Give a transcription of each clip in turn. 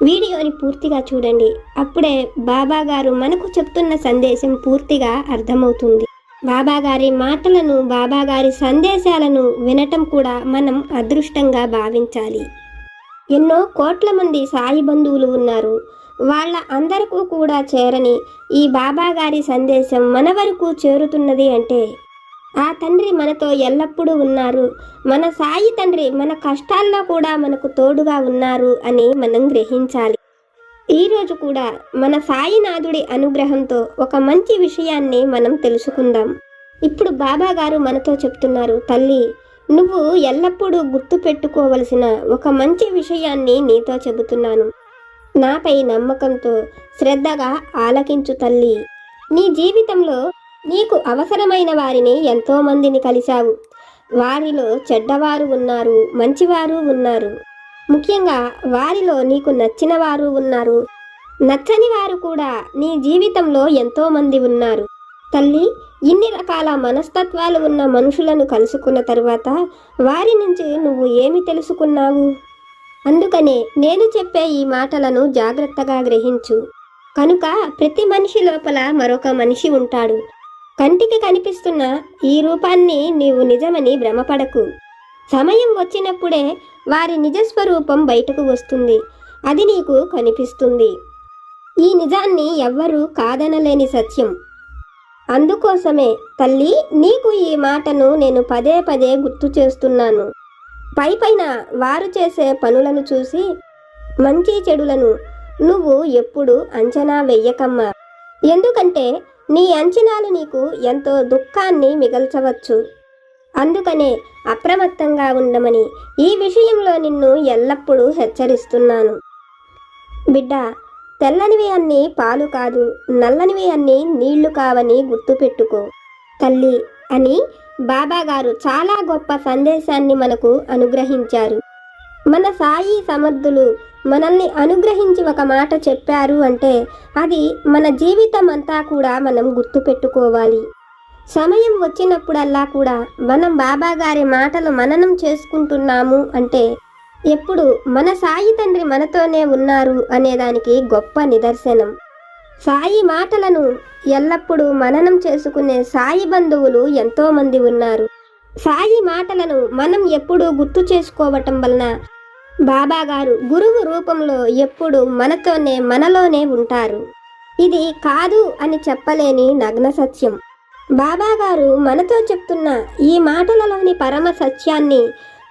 వీడియోని పూర్తిగా చూడండి. అప్పుడే బాబా గారు మనకు చెప్తున్న సందేశం పూర్తిగా అర్థమవుతుంది. బాబాగారి మాటలను బాబాగారి సందేశాలను వినటం కూడా మనం అదృష్టంగా భావించాలి. ఎన్నో కోట్ల మంది సాయి బంధువులు ఉన్నారు. వాళ్ళ అందరికీ కూడా చేరని ఈ బాబా గారి సందేశం మన వరకు చేరుతున్నది అంటే ఆ తండ్రి మనతో ఎల్లప్పుడూ ఉన్నారు. మన సాయి తండ్రి మన కష్టాల్లో కూడా మనకు తోడుగా ఉన్నారు అని మనం గ్రహించాలి. ఈరోజు కూడా మన సాయినాథుడి అనుగ్రహంతో ఒక మంచి విషయాన్ని మనం తెలుసుకుందాం. ఇప్పుడు బాబా గారు మనతో చెప్తున్నారు తల్లి నువ్వు ఎల్లప్పుడూ గుర్తు పెట్టుకోవలసిన ఒక మంచి విషయాన్ని నీతో చెబుతున్నాను. నాపై నమ్మకంతో శ్రద్ధగా ఆలకించు తల్లి. నీ జీవితంలో నీకు అవసరమైన వారిని ఎంతో మందిని కలిశావు. వారిలో చెడ్డవారు ఉన్నారు మంచివారు ఉన్నారు. ముఖ్యంగా వారిలో నీకు నచ్చిన వారు ఉన్నారు. నచ్చని వారు కూడా నీ జీవితంలో ఎంతో మంది ఉన్నారు. తల్లి ఇన్ని రకాల మనస్తత్వాలు ఉన్న మనుషులను కలుసుకున్న తరువాత వారి నుంచి నువ్వు ఏమి తెలుసుకున్నావు? అందుకనే నేను చెప్పే ఈ మాటలను జాగ్రత్తగా గ్రహించు. కనుక ప్రతి మనిషి లోపల మరొక మనిషి ఉంటాడు. కంటికి కనిపిస్తున్న ఈ రూపాన్ని నీవు నిజమని భ్రమపడకు. సమయం వచ్చినప్పుడే వారి నిజస్వరూపం బయటకు వస్తుంది. అది నీకు కనిపిస్తుంది. ఈ నిజాన్ని ఎవ్వరూ కాదనలేని సత్యం. అందుకోసమే తల్లి నీకు ఈ మాటను నేను పదే పదే గుర్తు చేస్తున్నాను. పై పైన వారు చేసే పనులను చూసి మంచి చెడులను నువ్వు ఎప్పుడు అంచనా వెయ్యకమ్మా ఎందుకంటే నీ అంచనాలు నీకు ఎంతో దుఃఖాన్ని మిగల్చవచ్చు. అందుకనే అప్రమత్తంగా ఉండమని ఈ విషయంలో నిన్ను ఎల్లప్పుడూ హెచ్చరిస్తున్నాను. బిడ్డ తెల్లనివి అన్నీ పాలు కాదు నల్లనివి అన్నీ నీళ్ళు కావని గుర్తుపెట్టుకో. తల్లి అని బాబాగారు చాలా గొప్ప సందేశాన్ని మనకు అనుగ్రహించారు. మన సాయి సమర్థులు మనల్ని అనుగ్రహించి ఒక మాట చెప్పారు అంటే అది మన జీవితం అంతా కూడా మనం గుర్తుపెట్టుకోవాలి. సమయం వచ్చినప్పుడల్లా కూడా మనం బాబాగారి మాటలు మననం చేసుకుంటున్నాము అంటే ఎప్పుడు మన సాయి తండ్రి మనతోనే ఉన్నారు అనేదానికి గొప్ప నిదర్శనం. సాయి మాటలను ఎల్లప్పుడూ మననం చేసుకునే సాయి బంధువులు ఎంతోమంది ఉన్నారు. సాయి మాటలను మనం ఎప్పుడూ గుర్తు చేసుకోవటం వలన బాబా గారు గురువు రూపంలో ఎప్పుడు మనతోనే మనలోనే ఉంటారు. ఇది కాదు అని చెప్పలేని నగ్న సత్యం. బాబాగారు మనతో చెప్తున్న ఈ మాటలలోని పరమ సత్యాన్ని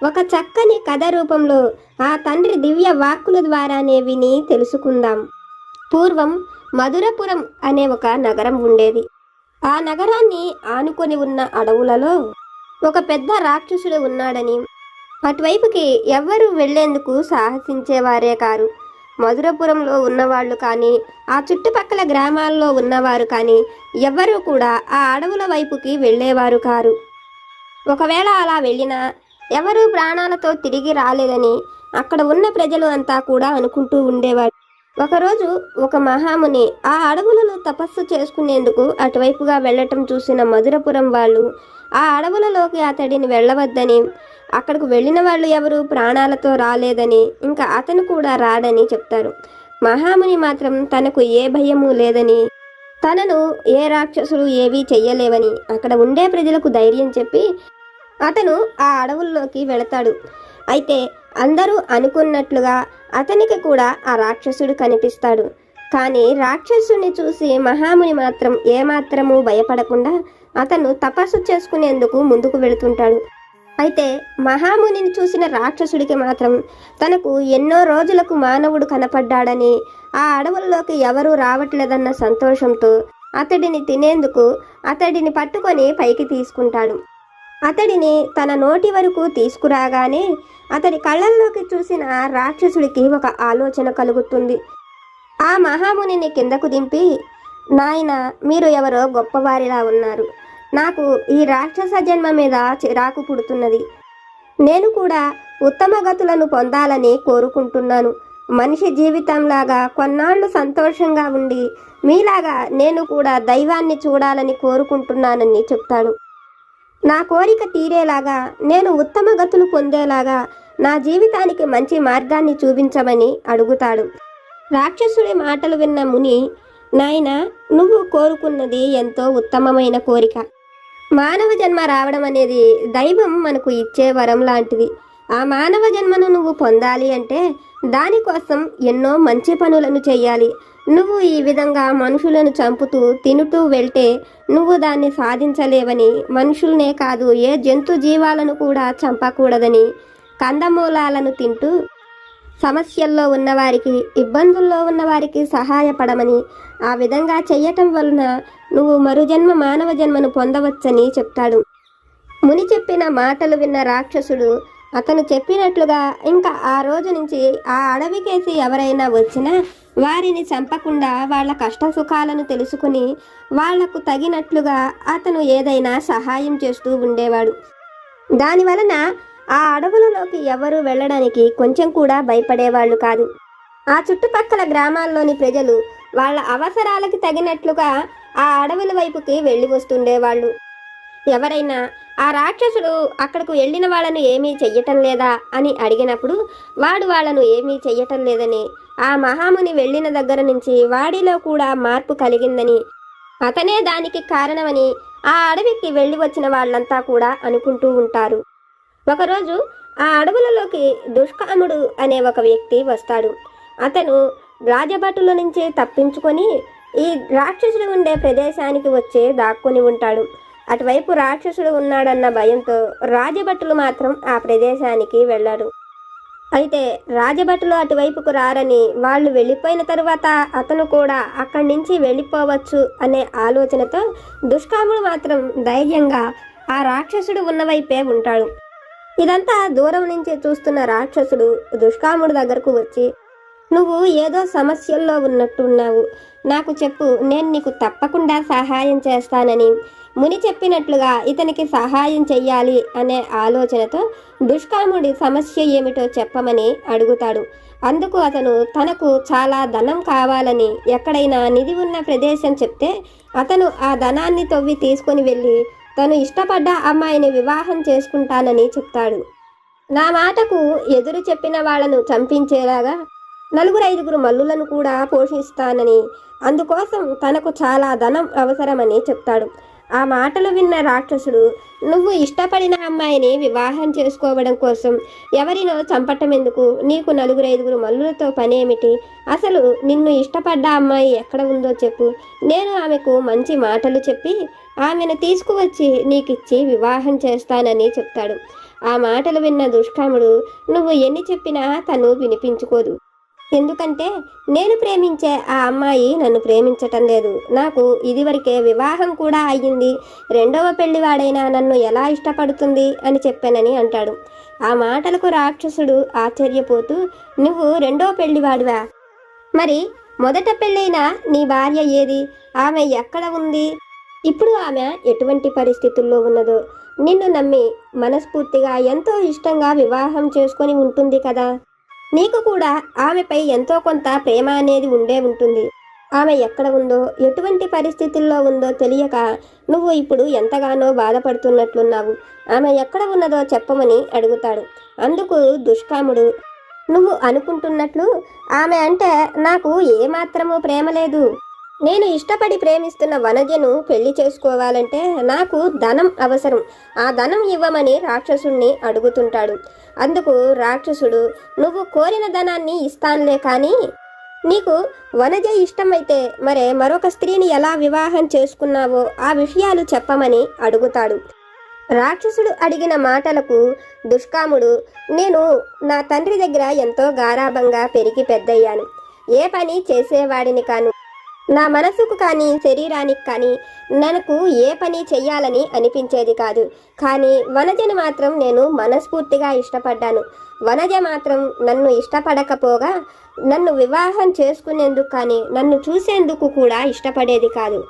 ఒక చక్కని కథ రూపంలో ఆ తండ్రి దివ్య వాక్కుల ద్వారానే విని తెలుసుకుందాం. పూర్వం మధురపురం అనే ఒక నగరం ఉండేది. ఆ నగరాన్ని ఆనుకొని ఉన్న అడవులలో ఒక పెద్ద రాక్షసుడు ఉన్నాడని అటువైపుకి ఎవ్వరూ వెళ్ళేందుకు సాహసించేవారే కారు. మధురపురంలో ఉన్నవాళ్ళు కానీ ఆ చుట్టుపక్కల గ్రామాల్లో ఉన్నవారు కానీ ఎవ్వరూ కూడా ఆ అడవుల వైపుకి వెళ్ళేవారు కారు. ఒకవేళ అలా వెళ్ళినా ఎవరూ ప్రాణాలతో తిరిగి రాలేదని అక్కడ ఉన్న ప్రజలు అంతా కూడా అనుకుంటూ ఉండేవాడు ఒకరోజు ఒక మహాముని ఆ అడవులను తపస్సు చేసుకునేందుకు అటువైపుగా వెళ్ళటం చూసిన మధురపురం వాళ్ళు ఆ అడవులలోకి అతడిని వెళ్ళవద్దని అక్కడికి వెళ్ళిన వాళ్ళు ఎవరు ప్రాణాలతో రాలేదని ఇంకా అతను కూడా రాడని చెప్తారు. మహాముని మాత్రం తనకు ఏ భయము లేదని తనను ఏ రాక్షసులు ఏవీ చెయ్యలేవని అక్కడ ఉండే ప్రజలకు ధైర్యం చెప్పి అతను ఆ అడవుల్లోకి వెళతాడు. అయితే అందరూ అనుకున్నట్లుగా అతనికి కూడా ఆ రాక్షసుడు కనిపిస్తాడు. కానీ రాక్షసుని చూసి మహాముని మాత్రం ఏమాత్రము భయపడకుండా అతను తపస్సు చేసుకునేందుకు ముందుకు వెళుతుంటాడు. అయితే మహామునిని చూసిన రాక్షసుడికి మాత్రం తనకు ఎన్నో రోజులకు మానవుడు కనపడ్డాడని ఆ అడవుల్లోకి ఎవరూ రావట్లేదన్న సంతోషంతో అతడిని తినేందుకు అతడిని పట్టుకొని పైకి తీసుకుంటాడు. అతడిని తన నోటి వరకు తీసుకురాగానే అతడి కళ్ళల్లోకి చూసిన రాక్షసుడికి ఒక ఆలోచన కలుగుతుంది. ఆ మహామునిని కిందకు దింపి నాయన మీరు ఎవరో గొప్పవారిలా ఉన్నారు. నాకు ఈ రాక్షస జన్మ మీద చిరాకు పుడుతున్నది. నేను కూడా ఉత్తమ గతులను పొందాలని కోరుకుంటున్నాను. మనిషి జీవితంలాగా కొన్నాళ్ళు సంతోషంగా ఉండి మీలాగా నేను కూడా దైవాన్ని చూడాలని కోరుకుంటున్నానని చెప్తాడు. నా కోరిక తీరేలాగా నేను ఉత్తమ గతులు పొందేలాగా నా జీవితానికి మంచి మార్గాన్ని చూపించమని అడుగుతాడు. రాక్షసుడి మాటలు విన్న ముని నాయనా నువ్వు కోరుకున్నది ఎంతో ఉత్తమమైన కోరిక. మానవ జన్మ రావడం అనేది దైవం మనకు ఇచ్చే వరం లాంటిది. ఆ మానవ జన్మను నువ్వు పొందాలి అంటే దానికోసం ఎన్నో మంచి పనులను చేయాలి. నువ్వు ఈ విధంగా మనుషులను చంపుతూ తినుతూ వెళ్తే నువ్వు దాన్ని సాధించలేవని మనుషులనే కాదు ఏ జంతు జీవాలను కూడా చంపకూడదని కందమూలాలను తింటూ సమస్యల్లో ఉన్నవారికి ఇబ్బందుల్లో ఉన్నవారికి సహాయపడమని ఆ విధంగా చెయ్యటం వలన నువ్వు మరుజన్మ మానవ జన్మను పొందవచ్చని చెప్తాడు. ముని చెప్పిన మాటలు విన్న రాక్షసుడు అతను చెప్పినట్లుగా ఇంకా ఆ రోజు నుంచి ఆ అడవికేసి ఎవరైనా వచ్చినా వారిని చంపకుండా వాళ్ళ కష్ట సుఖాలను తెలుసుకుని వాళ్ళకు తగినట్లుగా అతను ఏదైనా సహాయం చేస్తూ ఉండేవాడు. దాని వలన ఆ అడవులలోకి ఎవరు వెళ్ళడానికి కొంచెం కూడా భయపడేవాళ్ళు కాదు. ఆ చుట్టుపక్కల గ్రామాల్లోని ప్రజలు వాళ్ళ అవసరాలకు తగినట్లుగా ఆ అడవుల వైపుకి వెళ్ళి వస్తుండేవాళ్ళు. ఎవరైనా ఆ రాక్షసుడు అక్కడకు వెళ్ళిన వాళ్ళను ఏమీ చెయ్యటం లేదా? అని అడిగినప్పుడు వాడు వాళ్ళను ఏమీ చెయ్యటం లేదని ఆ మహాముని వెళ్ళిన దగ్గర నుంచి వాడిలో కూడా మార్పు కలిగిందని అతనే దానికి కారణమని ఆ అడవికి వెళ్ళి వచ్చిన వాళ్ళంతా కూడా అనుకుంటూ ఉంటారు. ఒకరోజు ఆ అడవులలోకి దుష్కాముడు అనే ఒక వ్యక్తి వస్తాడు. అతను రాజభటుల నుంచి తప్పించుకొని ఈ రాక్షసుడు ఉండే ప్రదేశానికి వచ్చి దాక్కుని ఉంటాడు. అటువైపు రాక్షసుడు ఉన్నాడన్న భయంతో రాజభటులు మాత్రం ఆ ప్రదేశానికి వెళ్ళారు. అయితే రాజభటులు అటువైపుకు రారని వాళ్ళు వెళ్ళిపోయిన తర్వాత అతను కూడా అక్కడి నుంచి వెళ్ళిపోవచ్చు అనే ఆలోచనతో దుష్కాముడు మాత్రం ధైర్యంగా ఆ రాక్షసుడు ఉన్నవైపే ఉంటాడు. ఇదంతా దూరం నుంచి చూస్తున్న రాక్షసుడు దుష్కాముడి దగ్గరకు వచ్చి నువ్వు ఏదో సమస్యల్లో ఉన్నట్టున్నావు. నాకు చెప్పు నేను నీకు తప్పకుండా సహాయం చేస్తానని. ముని చెప్పినట్లుగా ఇతనికి సహాయం చెయ్యాలి అనే ఆలోచనతో దుష్కాముడి సమస్య ఏమిటో చెప్పమని అడుగుతాడు. అందుకు అతను తనకు చాలా ధనం కావాలని ఎక్కడైనా నిధి ఉన్న ప్రదేశం చెప్తే అతను ఆ ధనాన్ని తవ్వి తీసుకొని వెళ్ళి తను ఇష్టపడ్డ అమ్మాయిని వివాహం చేసుకుంటానని చెప్తాడు. నా మాటకు ఎదురు చెప్పిన వాళ్ళను చంపించేలాగా నలుగురు ఐదుగురు మల్లులను కూడా పోషిస్తానని అందుకోసం తనకు చాలా ధనం అవసరమని చెప్తాడు. ఆ మాటలు విన్న రాక్షసుడు నువ్వు ఇష్టపడిన అమ్మాయిని వివాహం చేసుకోవడం కోసం ఎవరినో చంపటం ఎందుకు నీకు నలుగురు ఐదుగురు మల్లులతో పనేమిటి? అసలు నిన్ను ఇష్టపడ్డ అమ్మాయి ఎక్కడ ఉందో చెప్పు. నేను ఆమెకు మంచి మాటలు చెప్పి ఆమెను తీసుకువచ్చి నీకిచ్చి వివాహం చేస్తానని చెప్తాడు. ఆ మాటలు విన్న దుష్కాముడు నువ్వు ఎన్ని చెప్పినా తను వినిపించుకోదు. ఎందుకంటే నేను ప్రేమించే ఆ అమ్మాయి నన్ను ప్రేమించటం లేదు. నాకు ఇదివరకే వివాహం కూడా అయ్యింది. రెండవ పెళ్ళివాడైనా నన్ను ఎలా ఇష్టపడుతుంది అని చెప్పానని అంటాడు. ఆ మాటలకు రాక్షసుడు ఆశ్చర్యపోతూ నువ్వు రెండవ పెళ్ళివాడివా? మరి మొదట పెళ్ళైన నీ భార్య ఏది? ఆమె ఎక్కడ ఉంది? ఇప్పుడు ఆమె ఎటువంటి పరిస్థితుల్లో ఉన్నదో? నిన్ను నమ్మి మనస్ఫూర్తిగా ఎంతో ఇష్టంగా వివాహం చేసుకొని ఉంటుంది కదా? నీకు కూడా ఆమెపై ఎంతో కొంత ప్రేమ అనేది ఉండే ఉంటుంది. ఆమె ఎక్కడ ఉందో ఎటువంటి పరిస్థితుల్లో ఉందో తెలియక నువ్వు ఇప్పుడు ఎంతగానో బాధపడుతున్నట్లున్నావు. ఆమె ఎక్కడ ఉన్నదో చెప్పమని అడుగుతాడు. అందుకు దుష్కాముడు నువ్వు అనుకుంటున్నట్లు? ఆమె అంటే నాకు ఏమాత్రమూ ప్రేమ లేదు. నేను ఇష్టపడి ప్రేమిస్తున్న వనజను పెళ్ళి చేసుకోవాలంటే నాకు ధనం అవసరం. ఆ ధనం ఇవ్వమని రాక్షసుణ్ణి అడుగుతుంటాడు. అందుకు రాక్షసుడు నువ్వు కోరిన ధనాన్ని ఇస్తానులే కానీ నీకు వనజ ఇష్టమైతే మరే మరొక స్త్రీని ఎలా వివాహం చేసుకున్నావో ఆ విషయాలు చెప్పమని అడుగుతాడు. రాక్షసుడు అడిగిన మాటలకు దుష్కాముడు నేను నా తండ్రి దగ్గర ఎంతో గారాభంగా పెరిగి పెద్దయ్యాను. ఏ పని చేసేవాడిని కాను నా మనసుకు కానీ శరీరానికి కానీ నాకు ఏ పని చెయ్యాలని అనిపించేది కాదు. కానీ వనజను మాత్రం నేను మనస్ఫూర్తిగా ఇష్టపడ్డాను. వనజ మాత్రం నన్ను ఇష్టపడకపోగా నన్ను వివాహం చేసుకునేందుకు కానీ నన్ను చూసేందుకు కూడా ఇష్టపడేది కాదు.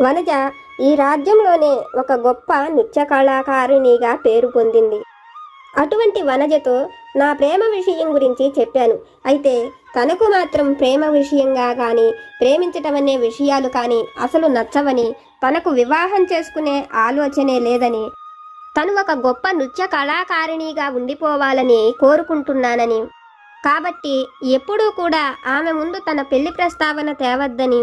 వనజ ఈ రాజ్యంలోనే ఒక గొప్ప నృత్య కళాకారునిగా పేరు పొందింది. అటువంటి వనజతో నా ప్రేమ విషయం గురించి చెప్పాను. అయితే తనకు మాత్రం ప్రేమ విషయంగా కానీ ప్రేమించటం అనే విషయాలు కానీ అసలు నచ్చవని తనకు వివాహం చేసుకునే ఆలోచనే లేదని తను ఒక గొప్ప నృత్య కళాకారిణిగా ఉండిపోవాలని కోరుకుంటున్నానని. కాబట్టి ఎప్పుడూ కూడా ఆమె ముందు తన పెళ్ళి ప్రస్తావన తేవద్దని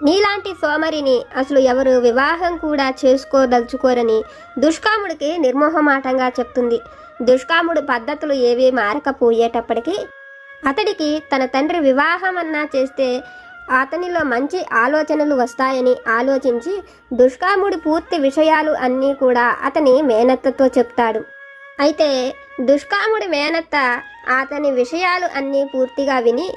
నీలాంటి సోమరిని అసలు ఎవరు వివాహం కూడా చేసుకోదలుచుకోరని దుష్కాముడికి నిర్మోహమాటంగా చెప్తుంది. దుష్కాముడు పద్ధతులు ఏవి మారకపోయేటప్పటికీ అతడికి తన తండ్రి వివాహం అన్నా చేస్తే అతనిలో మంచి ఆలోచనలు వస్తాయని ఆలోచించి దుష్కాముడి పూర్తి విషయాలు అన్నీ కూడా అతని మేనత్తతో చెప్తాడు. అయితే దుష్కాముడి మేనత్త అతని విషయాలు అన్నీ పూర్తిగా విని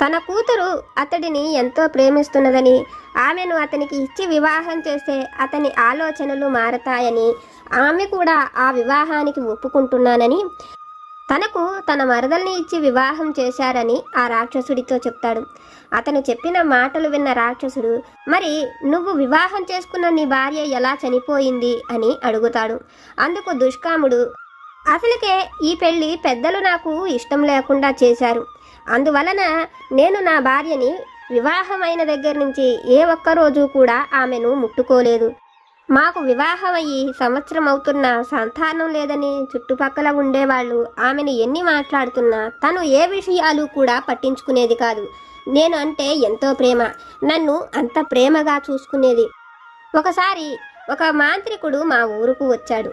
తన కూతురు అతడిని ఎంతో ప్రేమిస్తున్నదని ఆమెను అతనికి ఇచ్చి వివాహం చేస్తే అతని ఆలోచనలు మారతాయని ఆమె కూడా ఆ వివాహానికి ఒప్పుకుంటున్నానని తనకు తన మరదల్ని ఇచ్చి వివాహం చేశారని ఆ రాక్షసుడితో చెప్తాడు. అతను చెప్పిన మాటలు విన్న రాక్షసుడు మరి నువ్వు వివాహం చేసుకున్న నీ భార్య ఎలా చనిపోయింది? అని అడుగుతాడు. అందుకు దుష్కాముడు అసలుకే ఈ పెళ్ళి పెద్దలు నాకు ఇష్టం లేకుండా చేశారు. అందువలన నేను నా భార్యని వివాహమైన దగ్గర నుంచి ఏ ఒక్క రోజు కూడా ఆమెను ముట్టుకోలేదు. మాకు వివాహమయ్యి సంవత్సరం అవుతున్నా సంతానం లేదని చుట్టుపక్కల ఉండేవాళ్ళు. ఆమెను ఎన్ని మాట్లాడుతున్నా తను ఏ విషయాలు కూడా పట్టించుకునేది కాదు. నేను అంటే ఎంతో ప్రేమ. నన్ను అంత ప్రేమగా చూసుకునేది. ఒకసారి ఒక మాంత్రికుడు మా ఊరుకు వచ్చాడు.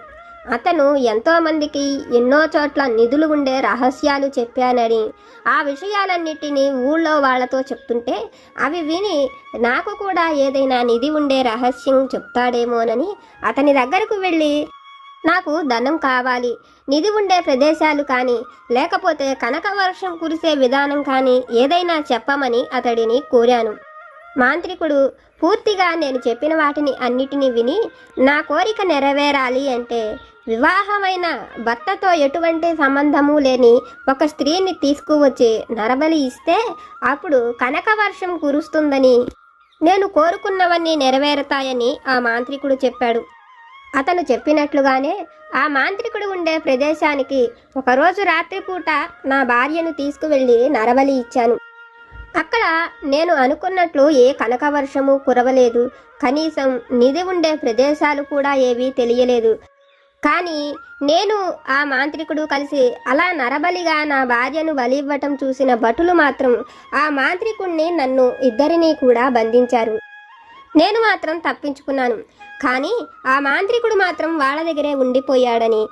అతను ఎంతోమందికి ఎన్నో చోట్ల నిధులు ఉండే రహస్యాలు చెప్పానని. ఆ విషయాలన్నిటినీ ఊళ్ళో వాళ్ళతో చెప్తుంటే అవి విని నాకు కూడా ఏదైనా నిధి ఉండే రహస్యం చెప్తాడేమోనని అతని దగ్గరకు వెళ్ళి నాకు ధనం కావాలి నిధి ఉండే ప్రదేశాలు కానీ లేకపోతే కనక వర్షం కురిసే విధానం కానీ ఏదైనా చెప్పమని అతడిని కోరాను. మాంత్రికుడు పూర్తిగా నేను చెప్పిన వాటిని అన్నిటినీ విని నా కోరిక నెరవేరాలి అంటే వివాహమైన భర్తతో ఎటువంటి సంబంధము లేని ఒక స్త్రీని తీసుకువచ్చి నరబలి ఇస్తే అప్పుడు కనక వర్షం కురుస్తుందని నేను కోరుకున్నవన్నీ నెరవేరుతాయని ఆ మాంత్రికుడు చెప్పాడు. అతను చెప్పినట్లుగానే ఆ మాంత్రికుడు ఉండే ప్రదేశానికి ఒకరోజు రాత్రిపూట నా భార్యను తీసుకువెళ్ళి నరబలి ఇచ్చాను. అక్కడ నేను అనుకున్నట్లు ఏ కనకవర్షము కురవలేదు. కనీసం నిధి ఉండే ప్రదేశాలు కూడా ఏవీ తెలియలేదు. కానీ నేను ఆ మాంత్రికుడు కలిసి అలా నరబలిగా నా భార్యను బలి ఇవ్వటం చూసిన భటులు మాత్రం ఆ మాంత్రికుణ్ణి నన్ను ఇద్దరినీ కూడా బంధించారు. నేను మాత్రం తప్పించుకున్నాను. కానీ ఆ మాంత్రికుడు మాత్రం వాళ్ళ దగ్గరే ఉండిపోయాడని.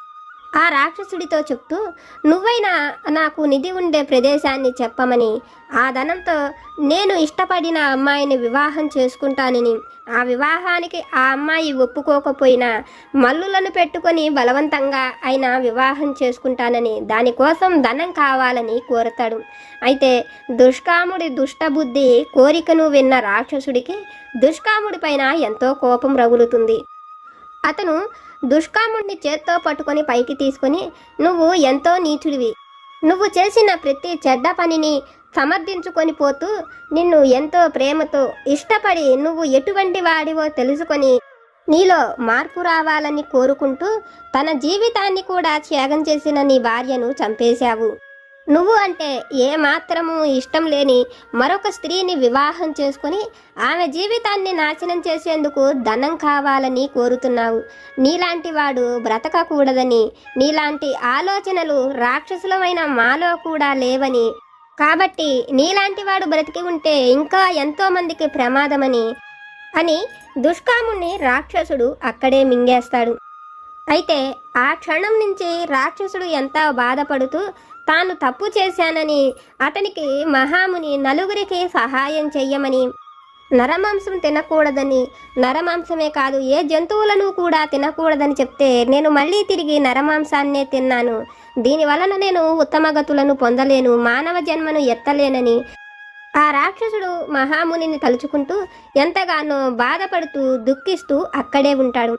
ఆ రాక్షసుడితో చెప్తూ నువ్వైనా నాకు నిధి ఉండే ప్రదేశాన్ని చెప్పమని ఆ ధనంతో నేను ఇష్టపడిన అమ్మాయిని వివాహం చేసుకుంటానని. ఆ వివాహానికి ఆ అమ్మాయి ఒప్పుకోకపోయినా మల్లులను పెట్టుకొని బలవంతంగా ఆయన వివాహం చేసుకుంటానని దానికోసం ధనం కావాలని కోరతాడు. అయితే దుష్కాముడి దుష్టబుద్ధి కోరికను విన్న రాక్షసుడికి దుష్కాముడి పైన ఎంతో కోపం రగులుతుంది. అతను దుష్కాముణ్ణి చేత్తో పట్టుకొని పైకి తీసుకొని నువ్వు ఎంతో నీచుడివి. నువ్వు చేసిన ప్రతి చెడ్డ పనిని సమర్థించుకొని పోతూ నిన్ను ఎంతో ప్రేమతో ఇష్టపడి నువ్వు ఎటువంటి వాడివో తెలుసుకొని నీలో మార్పు రావాలని కోరుకుంటూ తన జీవితాన్ని కూడా త్యాగం చేసిన నీ భార్యను చంపేశావు. నువ్వు అంటే ఏ మాత్రము ఇష్టం లేని మరొక స్త్రీని వివాహం చేసుకొని ఆమె జీవితాన్ని నాశనం చేసేందుకు ధనం కావాలని కోరుతున్నావు. నీలాంటి వాడు బ్రతకకూడదని నీలాంటి ఆలోచనలు రాక్షసులమైన మాలో కూడా లేవని. కాబట్టి నీలాంటి వాడు బ్రతికి ఉంటే ఇంకా ఎంతోమందికి ప్రమాదమని అని దుష్కాముణ్ణి రాక్షసుడు అక్కడే మింగేస్తాడు. అయితే ఆ క్షణం నుంచి రాక్షసుడు ఎంత బాధపడుతూ తాను తప్పు చేశానని అతనికి మహాముని నలుగురికి సహాయం చెయ్యమని. నరమాంసం తినకూడదని నరమాంసమే కాదు ఏ జంతువులను కూడా తినకూడదని చెప్తే నేను మళ్ళీ తిరిగి నరమాంసాన్నే తిన్నాను. దీని వలన నేను ఉత్తమగతులను పొందలేను మానవ జన్మను ఎత్తలేనని. ఆ రాక్షసుడు మహామునిని తలుచుకుంటూ ఎంతగానో బాధపడుతూ దుఃఖిస్తూ అక్కడే ఉంటాడు.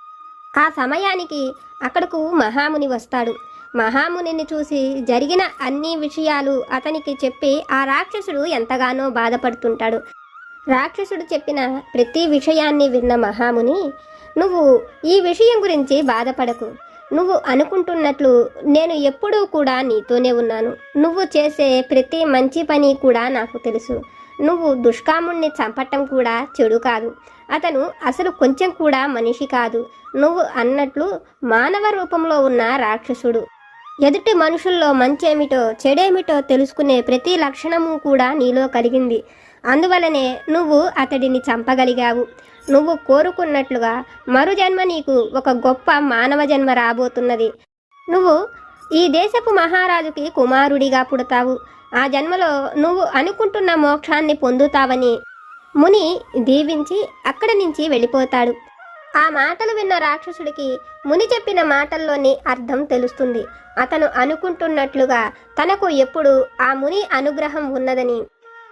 ఆ సమయానికి అక్కడకు మహాముని వస్తాడు. మహామునిని చూసి జరిగిన అన్ని విషయాలు అతనికి చెప్పి ఆ రాక్షసుడు ఎంతగానో బాధపడుతుంటాడు. రాక్షసుడు చెప్పిన ప్రతి విషయాన్ని విన్న మహాముని నువ్వు ఈ విషయం గురించి బాధపడకు. నువ్వు అనుకుంటున్నట్లు నేను ఎప్పుడూ కూడా నీతోనే ఉన్నాను. నువ్వు చేసే ప్రతి మంచి పని కూడా నాకు తెలుసు. నువ్వు దుష్కాముణ్ణి చంపటం కూడా చెడు కాదు. అతను అసలు కొంచెం కూడా మనిషి కాదు. నువ్వు అన్నట్లు మానవ రూపంలో ఉన్న రాక్షసుడు. ఎదుటి మనుషుల్లో మంచేమిటో చెడేమిటో తెలుసుకునే ప్రతి లక్షణము కూడా నీలో కలిగింది. అందువలనే నువ్వు అతడిని చంపగలిగావు. నువ్వు కోరుకున్నట్లుగా మరు జన్మ నీకు ఒక గొప్ప మానవ జన్మ రాబోతున్నది. నువ్వు ఈ దేశపు మహారాజుకి కుమారుడిగా పుడతావు. ఆ జన్మలో నువ్వు అనుకుంటున్న మోక్షాన్ని పొందుతావని ముని దీవించి అక్కడి నుంచి వెళ్ళిపోతాడు. ఆ మాటలు విన్న రాక్షసుడికి ముని చెప్పిన మాటల్లోని అర్థం తెలుస్తుంది. అతను అనుకుంటున్నట్లుగా తనకు ఎప్పుడు ఆ ముని అనుగ్రహం ఉన్నదని.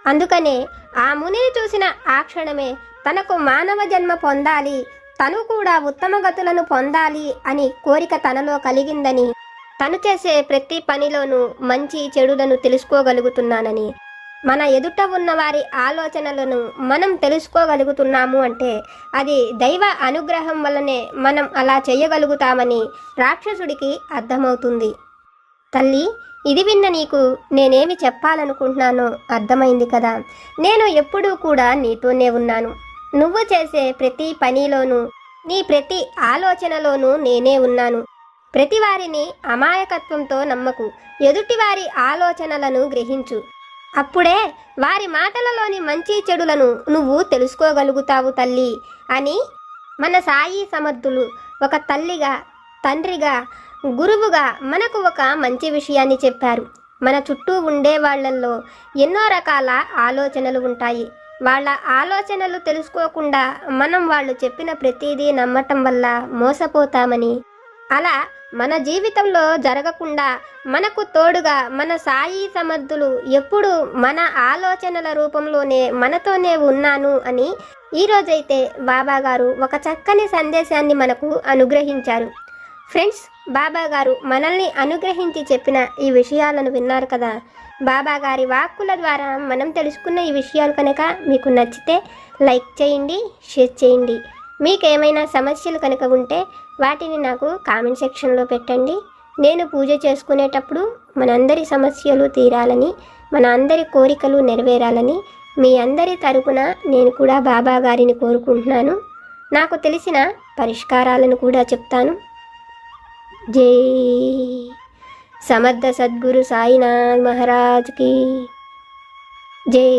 అందుకనే ఆ మునిని చూసిన ఆ క్షణమే తనకు మానవ జన్మ పొందాలి తను కూడా ఉత్తమ గతులను పొందాలి అని కోరిక తనలో కలిగిందని తను చేసే ప్రతి పనిలోనూ మంచి చెడులను తెలుసుకోగలుగుతున్నానని. మన ఎదుట ఉన్న వారి ఆలోచనలను మనం తెలుసుకోగలుగుతున్నాము అంటే అది దైవ అనుగ్రహం వల్లనే మనం అలా చేయగలుగుతామని రాక్షసుడికి అర్థమవుతుంది. తల్లి ఇది విన్న నీకు నేనేమి చెప్పాలనుకుంటున్నానో అర్థమైంది కదా. నేను ఎప్పుడూ కూడా నీతోనే ఉన్నాను. నువ్వు చేసే ప్రతి పనిలోనూ నీ ప్రతి ఆలోచనలోనూ నేనే ఉన్నాను. ప్రతి వారిని అమాయకత్వంతో నమ్మకు. ఎదుటివారి ఆలోచనలను గ్రహించు. అప్పుడే వారి మాటలలోని మంచి చెడులను నువ్వు తెలుసుకోగలుగుతావు తల్లి అని మన సాయి సమర్థులు ఒక తల్లిగా తండ్రిగా గురువుగా మనకు ఒక మంచి విషయాన్ని చెప్పారు. మన చుట్టూ ఉండే వాళ్ళల్లో ఎన్నో రకాల ఆలోచనలు ఉంటాయి. వాళ్ళ ఆలోచనలు తెలుసుకోకుండా మనం వాళ్ళు చెప్పిన ప్రతిదీ నమ్మటం వల్ల మోసపోతామని అలా మన జీవితంలో జరగకుండా మనకు తోడుగా మన సాయి సమర్థులు ఎప్పుడు మన ఆలోచనల రూపంలోనే మనతోనే ఉన్నాను అని ఈరోజైతే బాబా గారు ఒక చక్కని సందేశాన్ని మనకు అనుగ్రహించారు. ఫ్రెండ్స్ బాబా గారు మనల్ని అనుగ్రహించి చెప్పిన ఈ విషయాలను విన్నారు కదా? బాబా గారి వాక్కుల ద్వారా మనం తెలుసుకున్న ఈ విషయాలు కనుక మీకు నచ్చితే లైక్ చేయండి షేర్ చేయండి. మీకేమైనా సమస్యలు కనుక ఉంటే వాటిని నాకు కామెంట్ సెక్షన్లో పెట్టండి. నేను పూజ చేసుకునేటప్పుడు మనందరి సమస్యలు తీరాలని మన అందరి కోరికలు నెరవేరాలని మీ అందరి తరపున నేను కూడా బాబా గారిని కోరుకుంటున్నాను. నాకు తెలిసిన పరిష్కారాలను కూడా చెప్తాను. జై సమర్థ సద్గురు సాయినాథ్ మహారాజ్కి జై